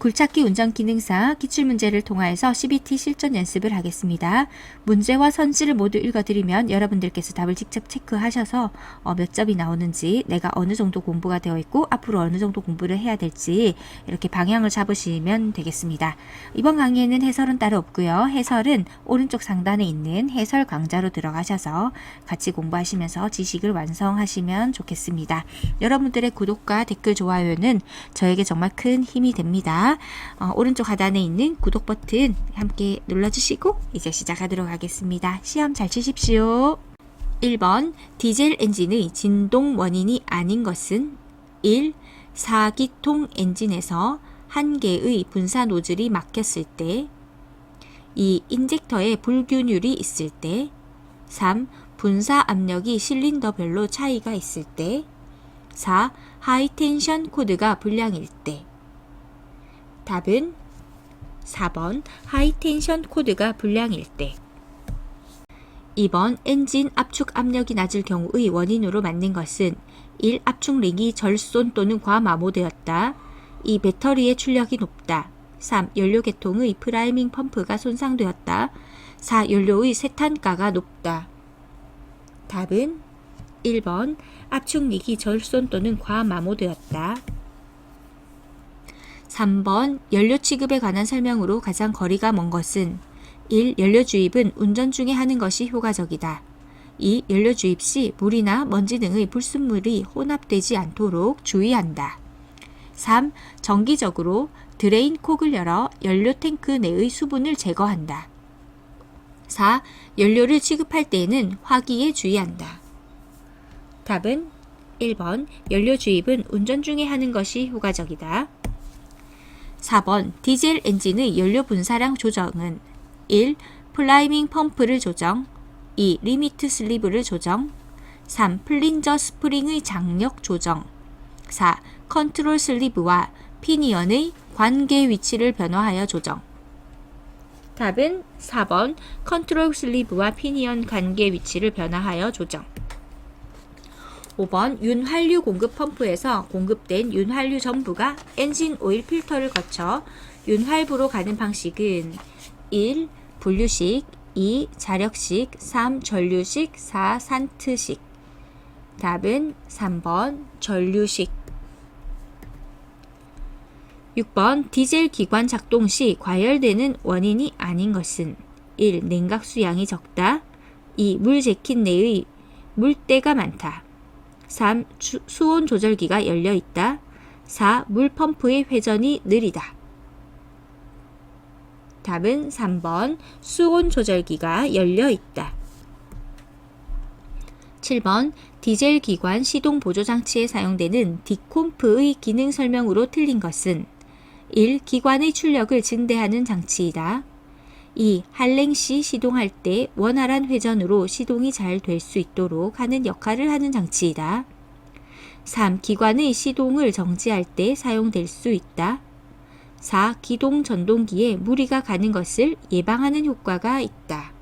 굴착기 운전 기능사 기출 문제를 통하여서 CBT 실전 연습을 하겠습니다. 문제와 선지를 모두 읽어드리면 여러분들께서 답을 직접 체크하셔서 어, 몇 점이 나오는지 내가 어느 정도 공부가 되어 있고 앞으로 어느 정도 공부를 해야 될지 이렇게 방향을 잡으시면 되겠습니다. 이번 강의에는 해설은 따로 없고요. 해설은 오른쪽 상단에 있는 해설 강좌로 들어가셔서 같이 공부하시면서 지식을 완성하시면 좋겠습니다. 여러분들의 구독과 댓글, 좋아요는 저에게 정말 큰 힘이 됩니다. 어, 오른쪽 하단에 있는 구독 버튼 함께 눌러주시고 이제 시작하도록 하겠습니다. 시험 잘 치십시오. 1번 디젤 엔진의 진동 원인이 아닌 것은 1. 4기통 엔진에서 한 개의 분사 노즐이 막혔을 때 2. 인젝터에 불균율이 있을 때 3. 분사 압력이 실린더별로 차이가 있을 때 4. 하이텐션 코드가 불량일 때 답은 4번 하이텐션 코드가 불량일 때 2번 엔진 압축 압력이 낮을 경우의 원인으로 맞는 것은 1. 압축 링이 절손 또는 과마모되었다. 2. 배터리의 출력이 높다. 3. 연료 계통의 프라이밍 펌프가 손상되었다. 4. 연료의 세탄가가 높다. 답은 1번 압축 릭이 절손 또는 과마모되었다. 3번 연료 취급에 관한 설명으로 가장 거리가 먼 것은 1. 연료 주입은 운전 중에 하는 것이 효과적이다. 2. 연료 주입 시 물이나 먼지 등의 불순물이 혼합되지 않도록 주의한다. 3. 정기적으로 드레인 콕을 열어 연료 탱크 내의 수분을 제거한다. 4. 연료를 취급할 때에는 화기에 주의한다. 답은 1번 연료 주입은 운전 중에 하는 것이 효과적이다. 4번 디젤 엔진의 연료 분사량 조정은 1. 플라이밍 펌프를 조정 2. 리미트 슬리브를 조정 3. 플린저 스프링의 장력 조정 4. 컨트롤 슬리브와 피니언의 관계 위치를 변화하여 조정 답은 4번 컨트롤 슬리브와 피니언 관계 위치를 변화하여 조정 5번 윤활유 공급 펌프에서 공급된 윤활유 전부가 엔진 오일 필터를 거쳐 윤활부로 가는 방식은 1. 분류식 2. 자력식 3. 전류식 4. 산트식 답은 3번 전류식 6번 디젤 기관 작동 시 과열되는 원인이 아닌 것은 1. 냉각 수량이 적다 2. 물 재킷 내의 물때가 많다 3. 주, 수온 조절기가 열려 있다. 4. 물 펌프의 회전이 느리다. 답은 3번 수온 조절기가 열려 있다. 7번 디젤 기관 시동 보조 장치에 사용되는 디콤프의 기능 설명으로 틀린 것은 1. 기관의 출력을 증대하는 장치이다. 2. 한랭 시 시동할 때 원활한 회전으로 시동이 잘 될 수 있도록 하는 역할을 하는 장치이다. 3. 기관의 시동을 정지할 때 사용될 수 있다. 4. 기동 전동기에 무리가 가는 것을 예방하는 효과가 있다.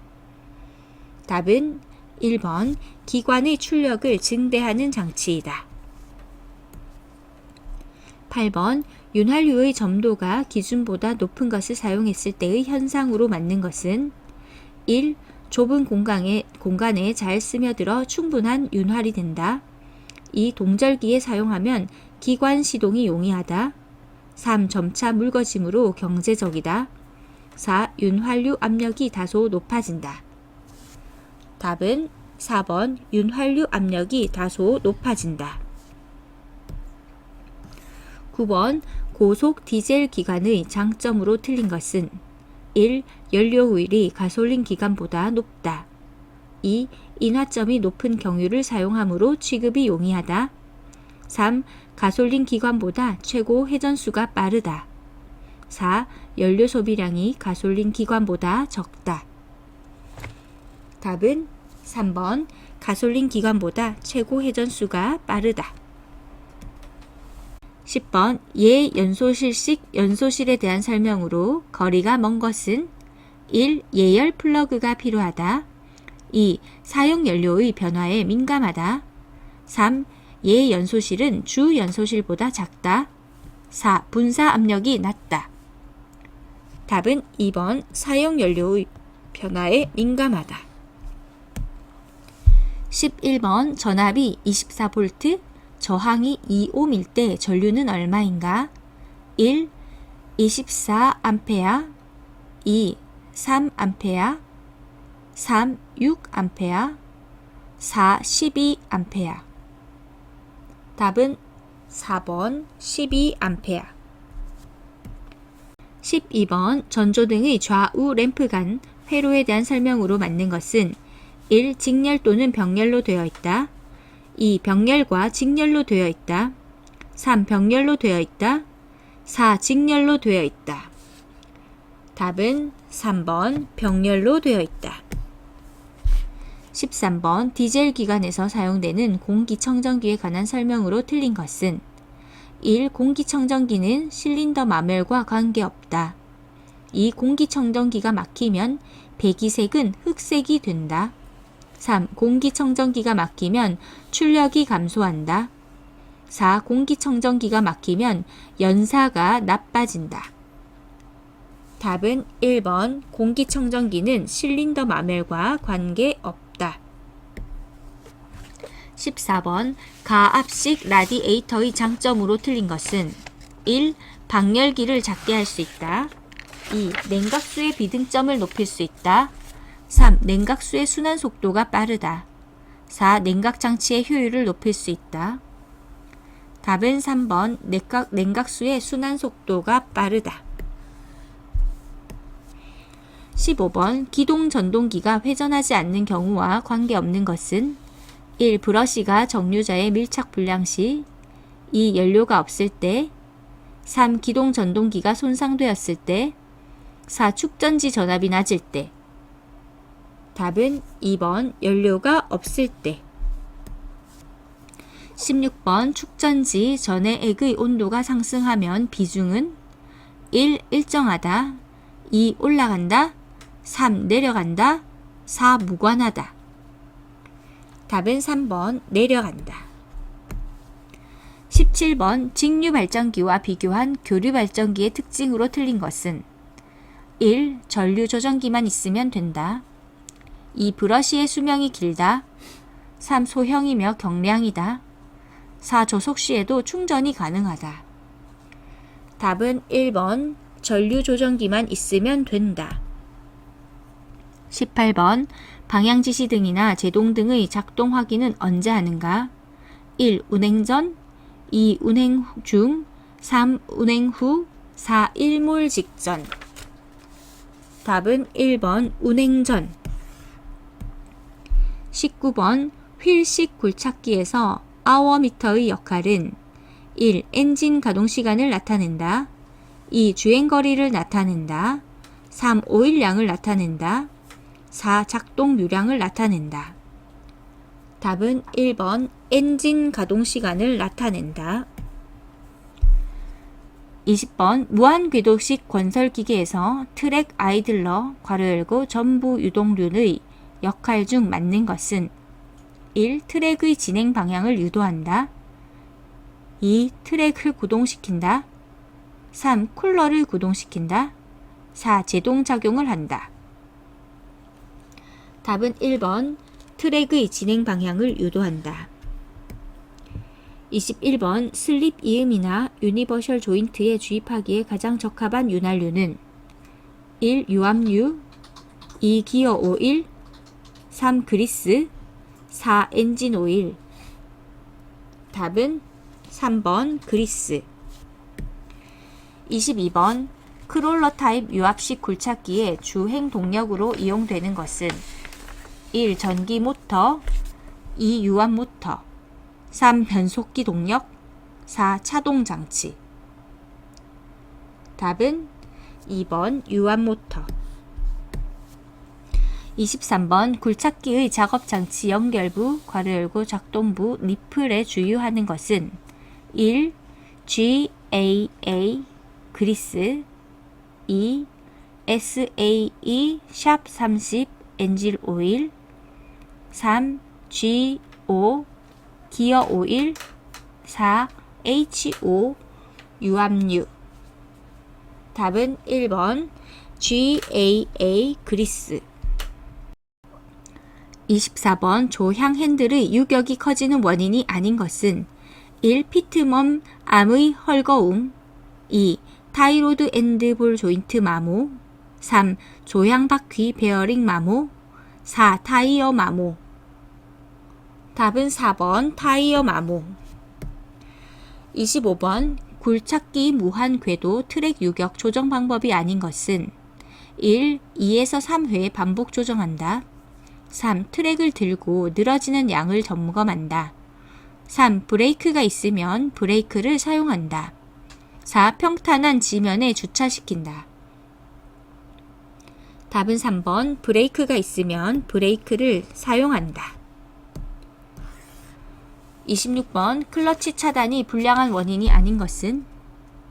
답은 1번 기관의 출력을 증대하는 장치이다. 8번 윤활유의 점도가 기준보다 높은 것을 사용했을 때의 현상으로 맞는 것은 1. 좁은 공간에, 공간에 잘 스며들어 충분한 윤활이 된다. 2. 동절기에 사용하면 기관 시동이 용이하다. 3. 점차 묽어짐으로 경제적이다. 4. 윤활유 압력이 다소 높아진다. 답은 4번 윤활유 압력이 다소 높아진다. 9번 고속 디젤 기관의 장점으로 틀린 것은 1. 연료 효율이 가솔린 기관보다 높다. 2. 인화점이 높은 경유를 사용하므로 취급이 용이하다. 3. 가솔린 기관보다 최고 회전수가 빠르다. 4. 연료 소비량이 가솔린 기관보다 적다. 답은 3번 가솔린 기관보다 최고 회전수가 빠르다. 10번 예 연소실식 연소실에 대한 설명으로 거리가 먼 것은 1. 예열 플러그가 필요하다. 2. 사용 연료의 변화에 민감하다. 3. 예 연소실은 주 연소실보다 작다. 4. 분사 압력이 낮다. 답은 2번 사용 연료의 변화에 민감하다. 11번 전압이 24V, 저항이 2ohm일 때 전류는 얼마인가? 1. 24A 2. 3A 3. 6A 4. 12A 답은 4번 12A 12번 전조등의 좌우 램프 간 회로에 대한 설명으로 맞는 것은 1. 직렬 또는 병렬로 되어 있다. 2. 병렬과 직렬로 되어 있다. 3. 병렬로 되어 있다. 4. 직렬로 되어 있다. 답은 3번 병렬로 되어 있다. 13번 디젤 기관에서 사용되는 공기청정기에 관한 설명으로 틀린 것은 1. 공기청정기는 실린더 마멜과 관계없다. 2. 공기청정기가 막히면 배기색은 흑색이 된다. 3. 공기청정기가 막히면 출력이 감소한다. 4. 공기청정기가 막히면 연사가 나빠진다. 답은 1번 공기청정기는 실린더 마멜과 관계없다. 14번 가압식 라디에이터의 장점으로 틀린 것은 1. 방열기를 작게 할 수 있다. 2. 냉각수의 비등점을 높일 수 있다. 3. 냉각수의 순환 속도가 빠르다. 4. 냉각 장치의 효율을 높일 수 있다. 답은 3번 냉각, 냉각수의 순환 속도가 빠르다. 15번 기동 전동기가 회전하지 않는 경우와 관계없는 것은 1. 브러시가 정류자에 밀착 불량 시 2. 연료가 없을 때 3. 기동 전동기가 손상되었을 때 4. 축전지 전압이 낮을 때 답은 2번 연료가 없을 때 16번 축전지 전해액의 온도가 상승하면 비중은 1. 일정하다 2. 올라간다 3. 내려간다 4. 무관하다 답은 3번 내려간다 17번 직류 발전기와 비교한 교류 발전기의 특징으로 틀린 것은 1. 전류 조정기만 있으면 된다 2. 브러쉬의 수명이 길다 3. 소형이며 경량이다 4. 조속 시에도 충전이 가능하다. 답은 1번 전류 조정기만 있으면 된다. 18번 방향 지시 등이나 제동 등의 작동 확인은 언제 하는가? 1. 운행 전 2. 운행 중 3. 운행 후 4. 일몰 직전 답은 1번 운행 전 19번 휠식 굴착기에서 아워미터의 역할은 1. 엔진 가동 시간을 나타낸다. 2. 주행 거리를 나타낸다. 3. 오일량을 나타낸다. 4. 작동 유량을 나타낸다. 답은 1번 엔진 가동 시간을 나타낸다. 20번 무한 궤도식 건설 기계에서 트랙 아이들러 괄호 열고 전부 유동륜의 역할 중 맞는 것은 1. 트랙의 진행 방향을 유도한다. 2. 트랙을 구동시킨다. 3. 쿨러를 구동시킨다. 4. 제동 작용을 한다. 답은 1번 트랙의 진행 방향을 유도한다. 21번 슬립 이음이나 유니버셜 조인트에 주입하기에 가장 적합한 윤활유는 1. 유압유 2. 기어 오일 3. 그리스 4. 엔진 오일 답은 3번 그리스 22번 크롤러 타입 유압식 굴착기의 주행 동력으로 이용되는 것은 1. 전기 모터 2. 유압 모터 3. 변속기 동력 4. 차동 장치 답은 2번 유압 모터 23번 굴착기의 작업장치 연결부, 괄호 열고 작동부, 니플에 주유하는 것은 1. GAA 그리스 2. SAE 샵 30 엔진 오일 3. GO 기어 오일 4. HO 유압류. 답은 1번 GAA 그리스. 24번 조향 핸들의 유격이 커지는 원인이 아닌 것은 1. 피트멈 암의 헐거움 2. 타이로드 앤드 볼 조인트 마모 3. 조향 바퀴 베어링 마모 4. 타이어 마모 답은 4번 타이어 마모 25번 굴착기 무한 궤도 트랙 유격 조정 방법이 아닌 것은 1. 2에서 3회 반복 조정한다. 3. 트랙을 들고 늘어지는 양을 점검한다. 3. 브레이크가 있으면 브레이크를 사용한다. 4. 평탄한 지면에 주차시킨다. 답은 3번 브레이크가 있으면 브레이크를 사용한다. 26번 클러치 차단이 불량한 원인이 아닌 것은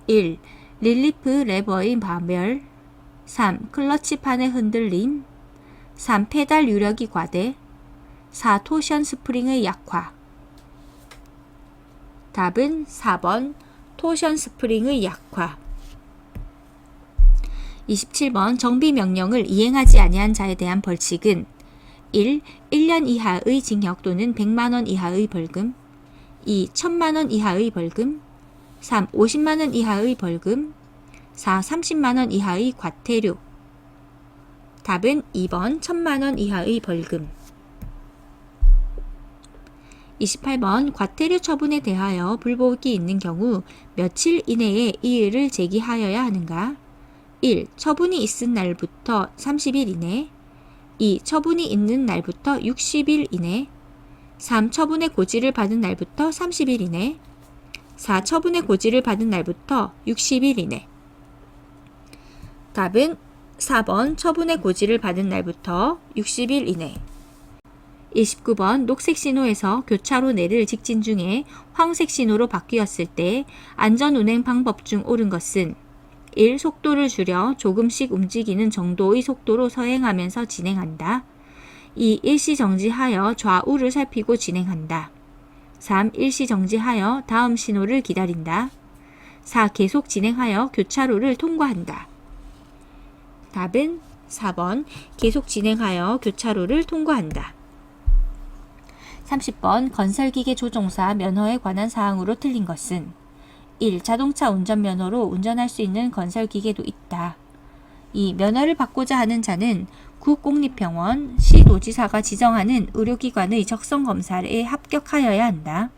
1. 릴리프 레버의 마멸 3. 클러치판의 흔들림 3. 페달 유력이 과대 4. 토션 스프링의 약화 답은 4번 토션 스프링의 약화 27번 정비 명령을 이행하지 아니한 자에 대한 벌칙은 1. 1년 이하의 징역 또는 100만 원 이하의 벌금 2. 1000만 원 이하의 벌금 3. 50만 원 이하의 벌금 4. 30만 원 이하의 과태료 답은 2번 1000만원 이하의 벌금 28번 과태료 처분에 대하여 불복이 있는 경우 며칠 이내에 이의를 제기하여야 하는가? 1. 처분이 있은 날부터 30일 이내 2. 처분이 있는 날부터 60일 이내 3. 처분의 고지를 받은 날부터 30일 이내 4. 처분의 고지를 받은 날부터 60일 이내 답은 4번 처분의 고지를 받은 날부터 60일 이내 29번 녹색 신호에서 교차로 내를 직진 중에 황색 신호로 바뀌었을 때 안전 운행 방법 중 옳은 것은 1. 속도를 줄여 조금씩 움직이는 정도의 속도로 서행하면서 진행한다. 2. 일시 정지하여 좌우를 살피고 진행한다. 3. 일시 정지하여 다음 신호를 기다린다. 4. 계속 진행하여 교차로를 통과한다. 답은 4번 계속 진행하여 교차로를 통과한다. 30번 건설기계 조종사 면허에 관한 사항으로 틀린 것은 1. 자동차 운전 면허로 운전할 수 있는 건설기계도 있다. 2. 면허를 받고자 하는 자는 국공립병원, 시도지사가 지정하는 의료기관의 적성검사에 합격하여야 한다.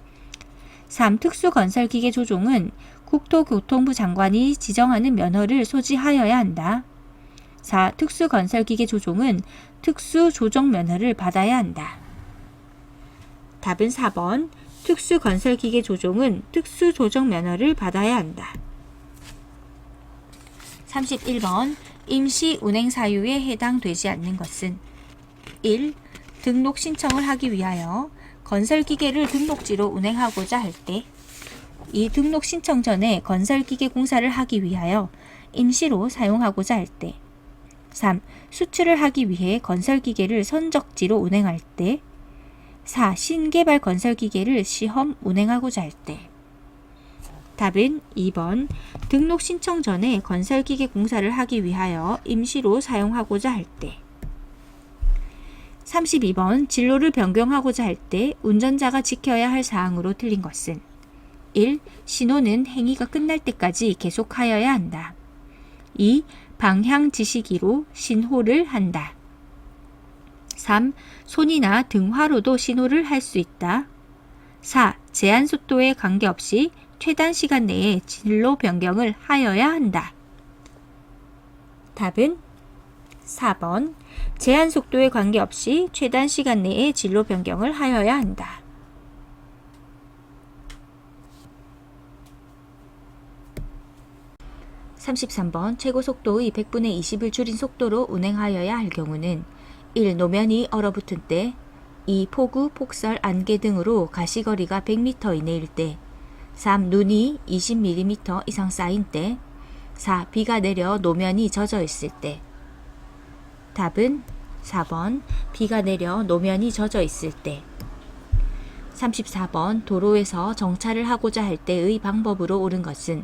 3. 특수건설기계 조종은 국토교통부 장관이 지정하는 면허를 소지하여야 한다. 4. 특수건설기계 조종은 특수조정 면허를 받아야 한다. 답은 4번. 특수건설기계 조종은 특수조정 면허를 받아야 한다. 31번. 임시 운행 사유에 해당되지 않는 것은 1. 등록 신청을 하기 위하여 건설기계를 등록지로 운행하고자 할 때, 이 등록 신청 전에 건설기계 공사를 하기 위하여 임시로 사용하고자 할 때, 3. 수출을 하기 위해 건설 기계를 선적지로 운행할 때 4. 신개발 건설 기계를 시험 운행하고자 할 때 답은 2번 등록 신청 전에 건설 기계 공사를 하기 위하여 임시로 사용하고자 할 때 32번 진로를 변경하고자 할 때 운전자가 지켜야 할 사항으로 틀린 것은 1. 신호는 행위가 끝날 때까지 계속하여야 한다. 2. 방향 지시기로 신호를 한다. 3. 손이나 등화로도 신호를 할 수 있다. 4. 제한 속도에 관계없이 최단 시간 내에 진로 변경을 하여야 한다. 답은 4번. 제한 속도에 관계없이 최단 시간 내에 진로 변경을 하여야 한다. 33번 최고 속도의 100분의 20을 줄인 속도로 운행하여야 할 경우는 1. 노면이 얼어붙은 때 2. 폭우, 폭설, 안개 등으로 가시거리가 100m 이내일 때 3. 눈이 20mm 이상 쌓인 때 4. 비가 내려 노면이 젖어 있을 때 답은 4번 비가 내려 노면이 젖어 있을 때 34번 도로에서 정차를 하고자 할 때의 방법으로 옳은 것은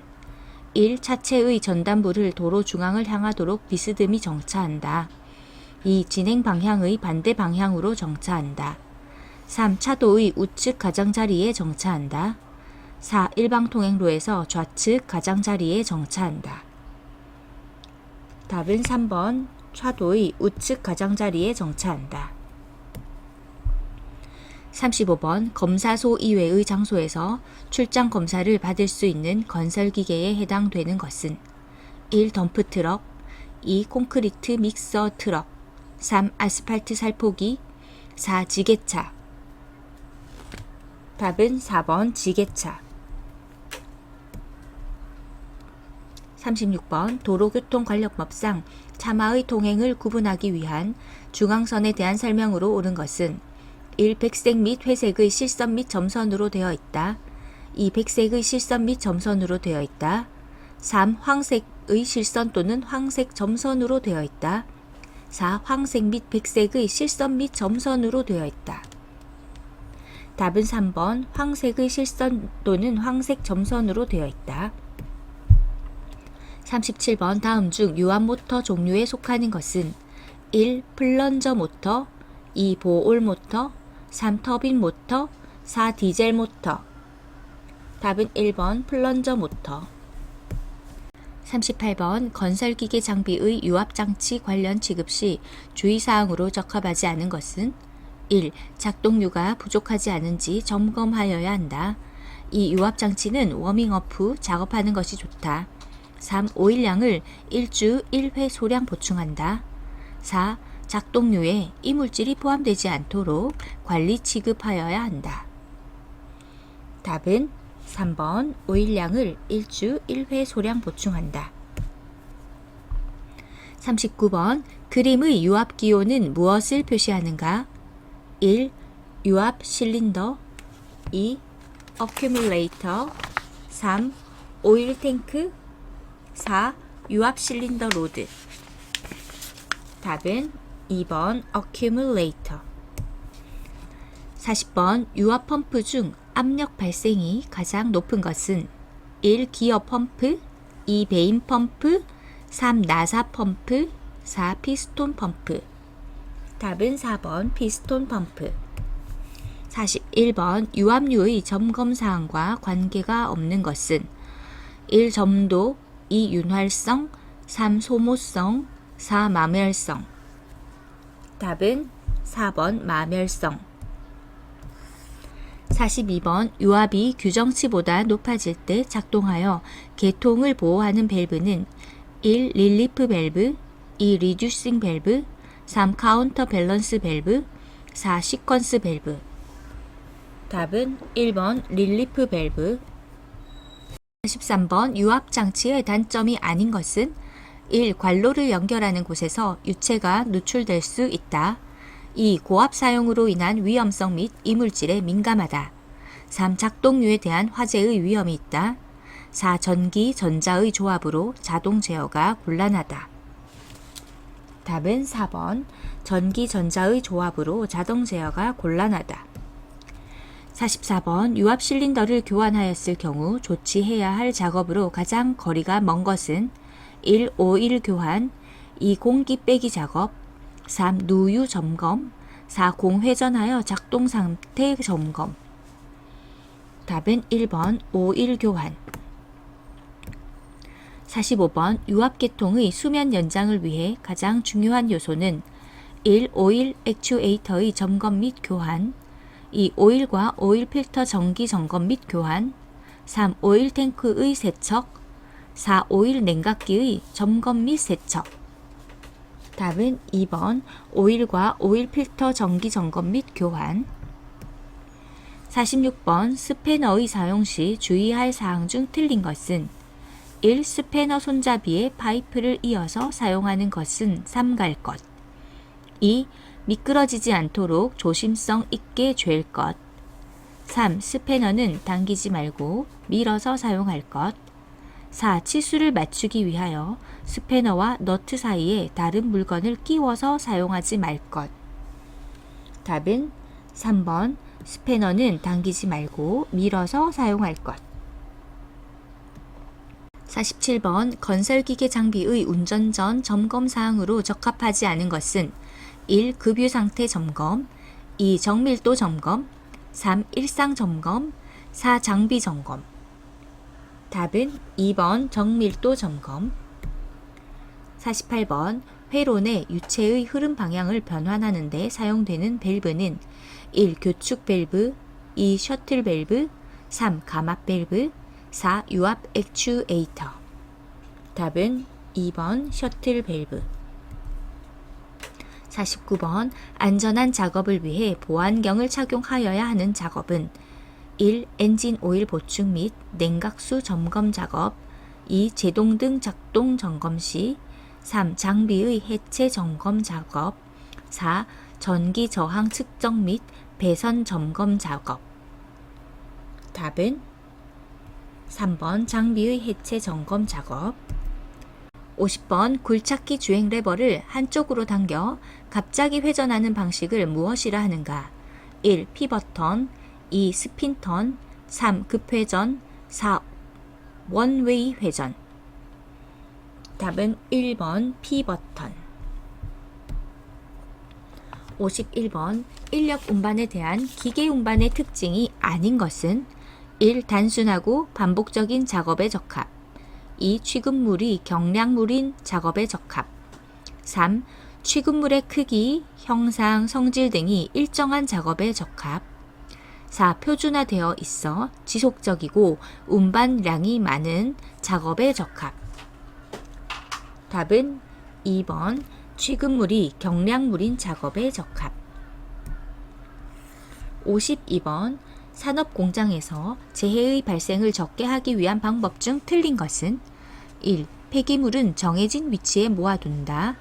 1. 차체의 전단부를 도로 중앙을 향하도록 비스듬히 정차한다. 2. 진행 방향의 반대 방향으로 정차한다. 3. 차도의 우측 가장자리에 정차한다. 4. 일방통행로에서 좌측 가장자리에 정차한다. 답은 3번 차도의 우측 가장자리에 정차한다. 35번 검사소 이외의 장소에서 출장 검사를 받을 수 있는 건설기계에 해당되는 것은 1. 덤프트럭 2. 콘크리트 믹서 트럭 3. 아스팔트 살포기 4. 지게차 답은 4번 지게차 36번 도로교통관련법상 차마의 통행을 구분하기 위한 중앙선에 대한 설명으로 옳은 것은 1. 백색 및 회색의 실선 및 점선으로 되어 있다. 2. 백색의 실선 및 점선으로 되어 있다. 3. 황색의 실선 또는 황색 점선으로 되어 있다. 4. 황색 및 백색의 실선 및 점선으로 되어 있다. 답은 3번 황색의 실선 또는 황색 점선으로 되어 있다. 37번 다음 중 유압 모터 종류에 속하는 것은 1. 플런저 모터 2. 보올 모터 3. 터빈 모터 4. 디젤 모터 답은 1번 플런저 모터 38번 건설기계 장비의 유압장치 관련 취급 시 주의사항으로 적합하지 않은 것은 1. 작동류가 부족하지 않은지 점검하여야 한다. 이 유압장치는 워밍업 후 작업하는 것이 좋다. 3. 오일량을 1주 1회 소량 보충한다. 4. 작동류에 이 물질이 포함되지 않도록 관리 취급하여야 한다. 답은 3번 오일량을 1주 1회 소량 보충한다. 39번 그림의 유압 기호는 무엇을 표시하는가? 1. 유압 실린더 2. 어큐뮬레이터 3. 오일 탱크 4. 유압 실린더 로드 답은 2번 accumulator 40번 유압 펌프 중 압력 발생이 가장 높은 것은 1. 기어 펌프 2. 베인 펌프 3. 나사 펌프 4. 피스톤 펌프 답은 4번 피스톤 펌프 41번 유압류의 점검 사항과 관계가 없는 것은 1. 점도 2. 윤활성 3. 소모성 4. 마멸성 답은 4번 마멸성 42번 유압이 규정치보다 높아질 때 작동하여 계통을 보호하는 밸브는 1. 릴리프 밸브 2. 리듀싱 밸브 3. 카운터 밸런스 밸브 4. 시퀀스 밸브 답은 1번 릴리프 밸브 43번 유압 장치의 단점이 아닌 것은 1. 관로를 연결하는 곳에서 유체가 누출될 수 있다. 2. 고압 사용으로 인한 위험성 및 이물질에 민감하다. 3. 작동류에 대한 화재의 위험이 있다. 4. 전기, 전자의 조합으로 자동 제어가 곤란하다. 답은 4번. 전기, 전자의 조합으로 자동 제어가 곤란하다. 44번 유압 실린더를 교환하였을 경우 조치해야 할 작업으로 가장 거리가 먼 것은 1. 오일 교환 2. 공기 빼기 작업 3. 누유 점검 4. 공회전하여 작동 상태 점검 답은 1번 오일 교환 45번 유압계통의 수면 연장을 위해 가장 중요한 요소는 1. 오일 액추에이터의 점검 및 교환 2. 오일과 오일 필터 정기 점검 및 교환 3. 오일 탱크의 세척 4. 오일 냉각기의 점검 및 세척 답은 2번 오일과 오일 필터 정기 점검 및 교환 46번 스패너의 사용 시 주의할 사항 중 틀린 것은 1. 스패너 손잡이에 파이프를 이어서 사용하는 것은 삼갈 것 2. 미끄러지지 않도록 조심성 있게 잴 것. 3. 스패너는 당기지 말고 밀어서 사용할 것. 4. 치수를 맞추기 위하여 스패너와 너트 사이에 다른 물건을 끼워서 사용하지 말 것. 답은 3번 스패너는 당기지 말고 밀어서 사용할 것. 47번 건설기계 장비의 운전 전 점검 사항으로 적합하지 않은 것은 1. 급유 상태 점검 2. 정밀도 점검 3. 일상 점검 4. 장비 점검 답은 2번 정밀도 점검 48번 회론의 유체의 흐름 방향을 변환하는 데 사용되는 밸브는 1. 교축 밸브 2. 셔틀 밸브 3. 감압 밸브 4. 유압 액추에이터 답은 2번 셔틀 밸브 49번 안전한 작업을 위해 보안경을 착용하여야 하는 작업은 1. 엔진 오일 보충 및 냉각수 점검 작업 2. 제동 등 작동 점검 시 3. 장비의 해체 점검 작업 4. 전기 저항 측정 및 배선 점검 작업 답은 3번 장비의 해체 점검 작업 50번 굴착기 주행 레버를 한쪽으로 당겨 갑자기 회전하는 방식을 무엇이라 하는가? 1. 피버턴 2. 스핀턴 3. 급회전 4. 원웨이 회전 답은 1번 피버턴 51번 인력 운반에 대한 기계 운반의 특징이 아닌 것은 1. 단순하고 반복적인 작업에 적합 2. 취급물이 경량물인 작업에 적합 3. 취급물의 크기, 형상, 성질 등이 일정한 작업에 적합 4. 표준화되어 있어 지속적이고 운반량이 많은 작업에 적합 답은 2번 취급물이 경량물인 작업에 적합 52번 산업 공장에서 재해의 발생을 적게 하기 위한 방법 중 틀린 것은 1. 폐기물은 정해진 위치에 모아둔다.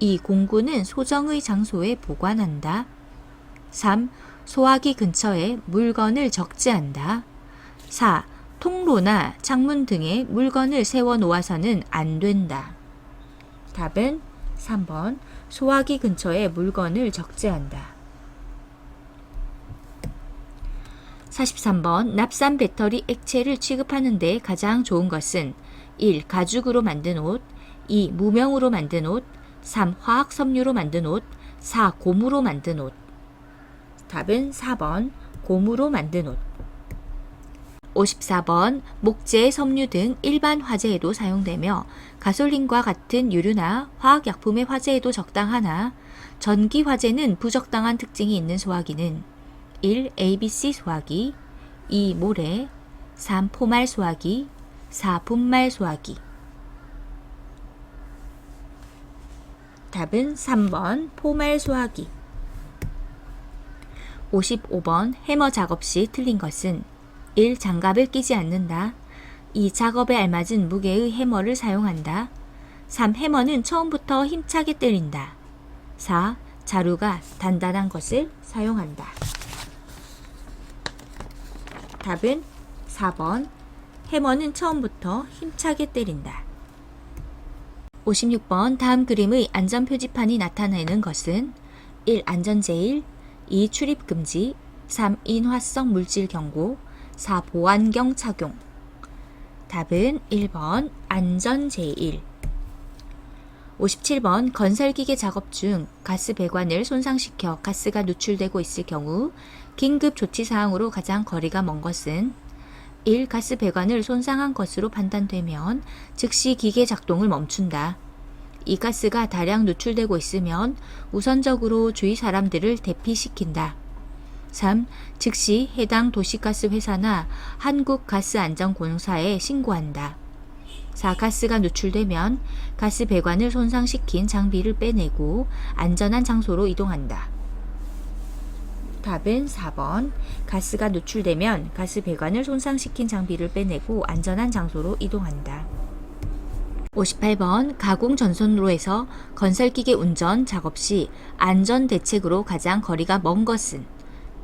2. 공구는 소정의 장소에 보관한다. 3. 소화기 근처에 물건을 적재한다. 4. 통로나 창문 등에 물건을 세워 놓아서는 안 된다. 답은 3번 소화기 근처에 물건을 적재한다. 43번 납산 배터리 액체를 취급하는 데 가장 좋은 것은 1. 가죽으로 만든 옷 2. 무명으로 만든 옷 3. 화학 섬유로 만든 옷 4. 고무로 만든 옷 답은 4번 고무로 만든 옷 54번 목재, 섬유 등 일반 화재에도 사용되며 가솔린과 같은 유류나 화학약품의 화재에도 적당하나 전기 화재는 부적당한 특징이 있는 소화기는 1. ABC 소화기 2. 모래 3. 포말 소화기 4. 분말 소화기 답은 3번 포말 소화기 55번 해머 작업 시 틀린 것은 1. 장갑을 끼지 않는다 2. 작업에 알맞은 무게의 해머를 사용한다 3. 해머는 처음부터 힘차게 때린다 4. 자루가 단단한 것을 사용한다 답은 4번. 해머는 처음부터 힘차게 때린다. 56번 다음 그림의 안전 표지판이 나타내는 것은 1. 안전제일 2. 출입금지 3. 인화성 물질 경고 4. 보안경 착용 답은 1번 안전제일 57번 건설기계 작업 중 가스 배관을 손상시켜 가스가 누출되고 있을 경우 긴급 조치 사항으로 가장 거리가 먼 것은 1. 가스 배관을 손상한 것으로 판단되면 즉시 기계 작동을 멈춘다. 이 가스가 다량 누출되고 있으면 우선적으로 주위 사람들을 대피시킨다. 3. 즉시 해당 도시가스 회사나 한국가스안전공사에 신고한다. 4. 가스가 누출되면 가스 배관을 손상시킨 장비를 빼내고 안전한 장소로 이동한다. 답은 4번. 가스가 누출되면 가스 배관을 손상시킨 장비를 빼내고 안전한 장소로 이동한다. 58번 가공 전선로에서 건설기계 운전 작업 시 안전 대책으로 가장 거리가 먼 것은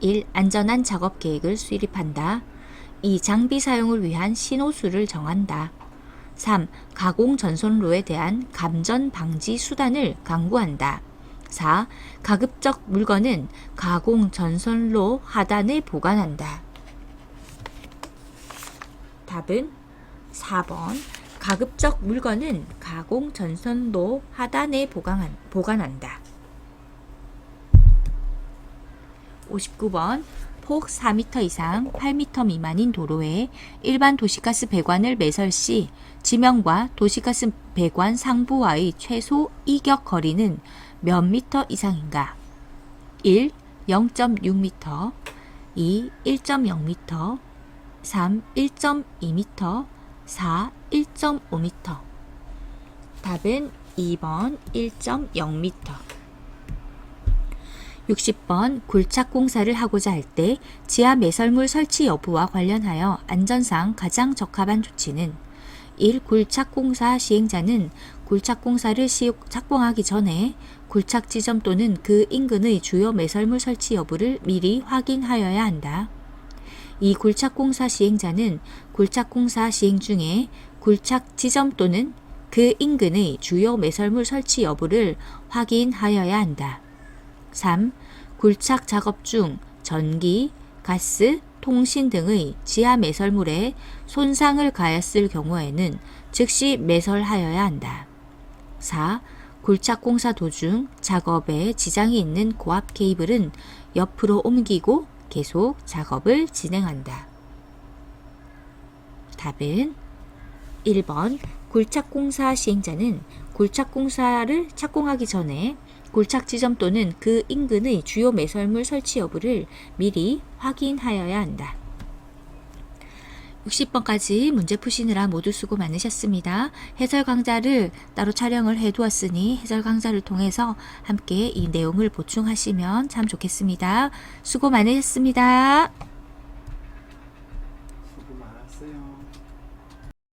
1. 안전한 작업 계획을 수립한다. 2. 장비 사용을 위한 신호수를 정한다. 3. 가공 전선로에 대한 감전 방지 수단을 강구한다. 4. 가급적 물건은 가공 전선로 하단에 보관한다. 답은 4번 가급적 물건은 가공 전선도 하단에 보관한, 보관한다. 59번 폭 4m 이상 8m 미만인 도로에 일반 도시가스 배관을 매설 시 지명과 도시가스 배관 상부와의 최소 이격 거리는 몇 미터 이상인가? 1. 0.6m 2. 1.0m 3. 1.2m 4. 1.5m 답은 2번 1.0m 60번 굴착 공사를 하고자 할 때 지하 매설물 설치 여부와 관련하여 안전상 가장 적합한 조치는 1. 굴착 공사 시행자는 굴착 공사를 시, 착공하기 전에 굴착 지점 또는 그 인근의 주요 매설물 설치 여부를 미리 확인하여야 한다. 이 굴착 공사 시행자는 굴착 공사 시행 중에 굴착 지점 또는 그 인근의 주요 매설물 설치 여부를 확인하여야 한다. 3. 굴착 작업 중 전기, 가스, 통신 등의 지하 매설물에 손상을 가했을 경우에는 즉시 매설하여야 한다. 4. 굴착 공사 도중 작업에 지장이 있는 고압 케이블은 옆으로 옮기고 계속 작업을 진행한다. 답은 1번 굴착 공사 시행자는 굴착 공사를 착공하기 전에 굴착 지점 또는 그 인근의 주요 매설물 설치 여부를 미리 확인하여야 한다. 60번까지 문제 푸시느라 모두 수고 많으셨습니다. 해설 강좌를 따로 촬영을 해 두었으니 해설 강좌를 통해서 함께 이 내용을 보충하시면 참 좋겠습니다. 수고 많으셨습니다.